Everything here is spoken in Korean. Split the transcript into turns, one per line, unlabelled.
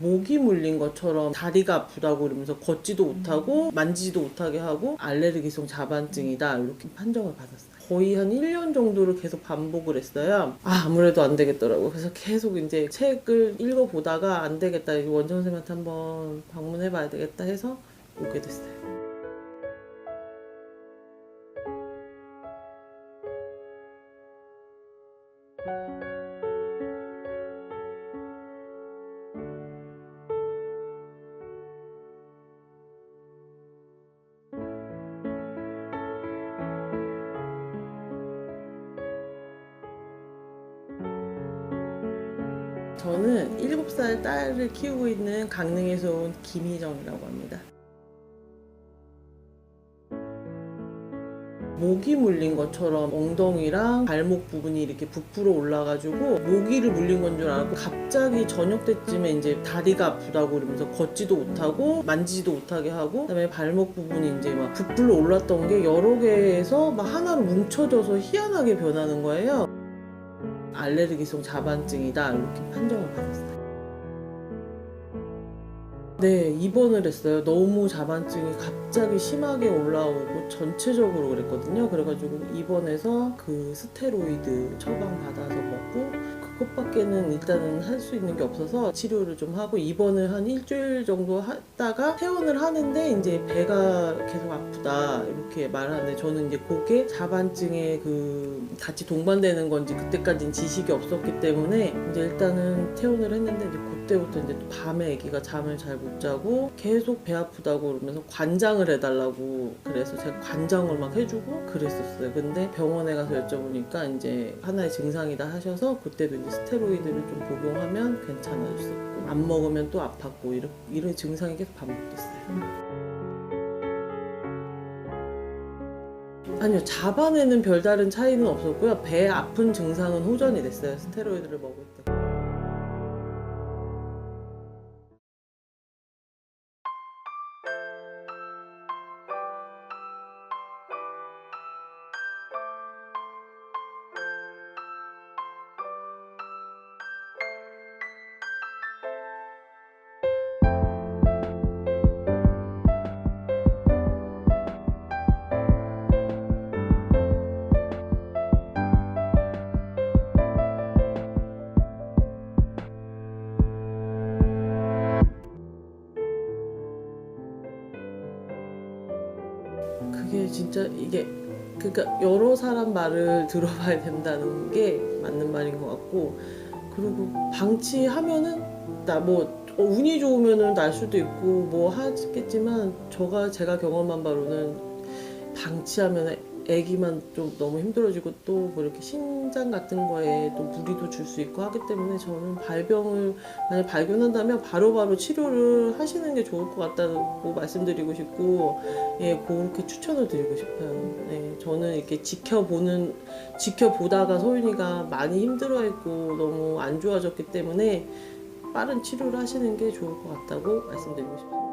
물린 것처럼 다리가 아프다고 그러면서 걷지도 못하고 만지지도 못하게 하고 알레르기성 자반증이다 이렇게 판정을 받았어요. 거의 한 1년 정도를 계속 반복을 했어요. 아, 아무래도 안 되겠더라고요. 그래서 계속 이제 책을 읽어보다가 안 되겠다. 원장 선생님한테 한번 방문해봐야 되겠다 해서 오게 됐어요. 저는 7살 딸을 키우고 있는 강릉에서 온 김희정이라고 합니다. 모기 물린 것처럼 엉덩이랑 발목 부분이 이렇게 부풀어 올라가지고 모기를 물린 건 줄 알고 갑자기 저녁 때쯤에 이제 다리가 아프다고 그러면서 걷지도 못하고 만지지도 못하게 하고 그다음에 발목 부분이 이제 막 부풀어 올랐던 게 여러 개에서 막 하나로 뭉쳐져서 희한하게 변하는 거예요. 알레르기성 자반증이다 이렇게 판정을 받았어요. 네, 입원을 했어요. 너무 자반증이 갑자기 심하게 올라오고 전체적으로 그랬거든요. 그래가지고 입원해서 그 스테로이드 처방 받아서 먹고 그것밖에는 일단은 할 수 있는 게 없어서 치료를 좀 하고 입원을 한 일주일 정도 했다가 퇴원을 하는데 이제 배가 계속 아프다 이렇게 말하는데 저는 이제 그게 자반증에 그 같이 동반되는 건지 그때까지는 지식이 없었기 때문에 이제 일단은 퇴원을 했는데 이제 그때부터 이제 또 밤에 아기가 잠을 잘 못 자고 계속 배 아프다고 그러면서 관장을 해달라고 그래서 제가 관장을 막 해주고 그랬었어요. 근데 병원에 가서 여쭤보니까 이제 하나의 증상이다 하셔서 그때도 이제 스테로이드를 좀 복용하면 괜찮아졌었고 안 먹으면 또 아팠고 이런, 이런 증상이 계속 반복됐어요. 아니요 자반에는 별다른 차이는 없었고요 배 아픈 증상은 호전이 됐어요 스테로이드를 먹을 때. 그게 진짜 이게 그러니까 여러 사람 말을 들어봐야 된다는 게 맞는 말인 것 같고 그리고 방치하면은 나뭐 운이 좋으면은 날 수도 있고 뭐 하겠지만 저가 제가 경험한 바로는 방치하면 애기만 좀 너무 힘들어지고 또 뭐 이렇게 신장 같은 거에 또 무리도 줄 수 있고 하기 때문에 저는 발병을 만약 발견한다면 바로바로 치료를 하시는 게 좋을 것 같다고 말씀드리고 싶고 예 그렇게 추천을 드리고 싶어요. 네 저는 이렇게 지켜보는 지켜보다가 소윤이가 많이 힘들어했고 너무 안 좋아졌기 때문에 빠른 치료를 하시는 게 좋을 것 같다고 말씀드리고 싶어요.